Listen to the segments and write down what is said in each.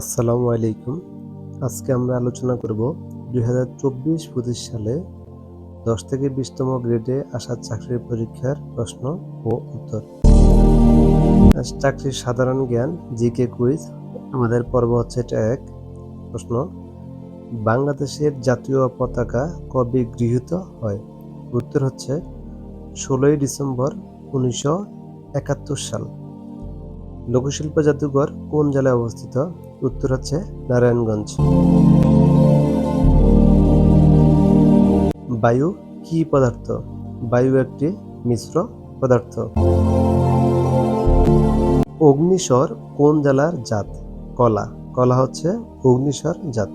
আসসালামু আলাইকুম। আজকে আমরা আলোচনা করব দুই হাজার চব্বিশ পঁচিশ সালে দশ থেকে বিশতম গ্রেডে আসা চাকরির পরীক্ষার প্রশ্ন ও উত্তর। চাকরির সাধারণ জ্ঞান, জিকে কুইজ, আমাদের পর্ব হচ্ছে এটা এক প্রশ্ন, বাংলাদেশের জাতীয় পতাকা কবে গৃহীত হয়? উত্তর হচ্ছে ষোলোই ডিসেম্বর উনিশশো একাত্তর সাল। লোকশিল্প জাদুঘর কোন জেলায় অবস্থিত? উত্তর হচ্ছে নারায়ণগঞ্জ। বায়ু কি পদার্থ? বায়ু একটি মিশ্র পদার্থ। অগ্নিস্বর কোন জেলার জাত? কলা। কলা হচ্ছে অগ্নিস্বর জাত।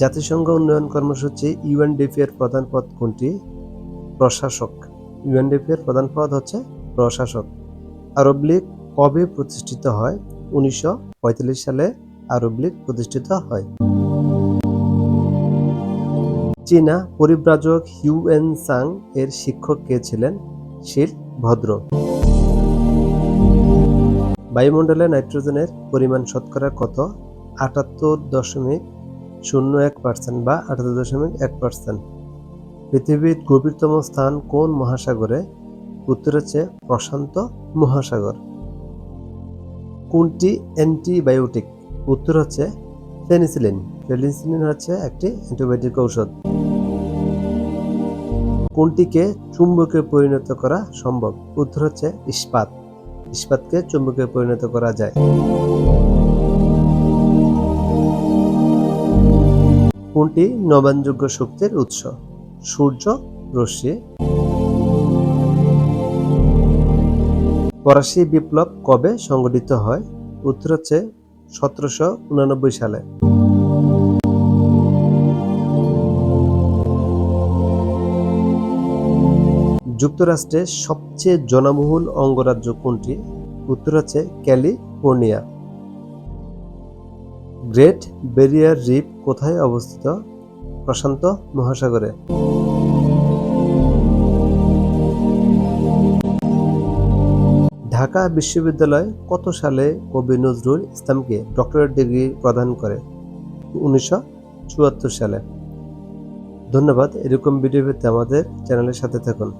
জাতিসংঘ উন্নয়ন কর্মসূচি ইউএনডিপি এর প্রধান পদ কোনটি? প্রশাসক। ইউএনডিপি এর প্রধান পদ হচ্ছে প্রশাসক। আরব লীগ কবে প্রতিষ্ঠিত হয়? উনিশশো পঁয়তাল্লিশ সালে আরব লীগ প্রতিষ্ঠিত হয়। চীনা পরিব্রাজক হিউএন সাং এর শিক্ষক কে ছিলেন? শিল ভদ্র। বায়ুমণ্ডলে নাইট্রোজেনের পরিমাণ শতকরা কত? আটাত্তর দশমিক শূন্য এক পার্সেন্ট বা আটাত্তর দশমিক এক পার্সেন্ট। পৃথিবীর গভীরতম স্থান কোন মহাসাগরে? উত্তর হচ্ছে প্রশান্ত মহাসাগর। কোনটি অ্যান্টিবায়োটিক? উত্তর হচ্ছে পেনিসিলিন। পেনিসিলিন হচ্ছে একটি অ্যান্টিবায়োটিক ঔষধ। কোনটিকে চুম্বকে পরিণত করা সম্ভব? উত্তর হচ্ছে ইস্পাত। ইস্পাতকে চুম্বকে পরিণত করা যায়। কোনটি নবায়নযোগ্য শক্তির উৎস? সূর্য, রশ্মি। ফরাসি বিপ্লব কবে সংগঠিত হয়? উত্তর হচ্ছে সতেরোশো উনানব্বই সালে। যুক্তরাষ্ট্রের সবচেয়ে জনবহুল অঙ্গরাজ্য কোনটি? উত্তর হচ্ছে ক্যালিফোর্নিয়া। গ্রেট ব্যারিয়ার রিফ কোথায় অবস্থিত? প্রশান্ত মহাসাগরে। ঢাকা বিশ্ববিদ্যালয় কত সালে কবি নজরুল ইসলামকে ডক্টরেট ডিগ্রি প্রদান করে? উনিশশো চুয়াত্তর সালে। ধন্যবাদ, এরকম ভিডিও পেতে আমাদের চ্যানেলের সাথে থাকুন।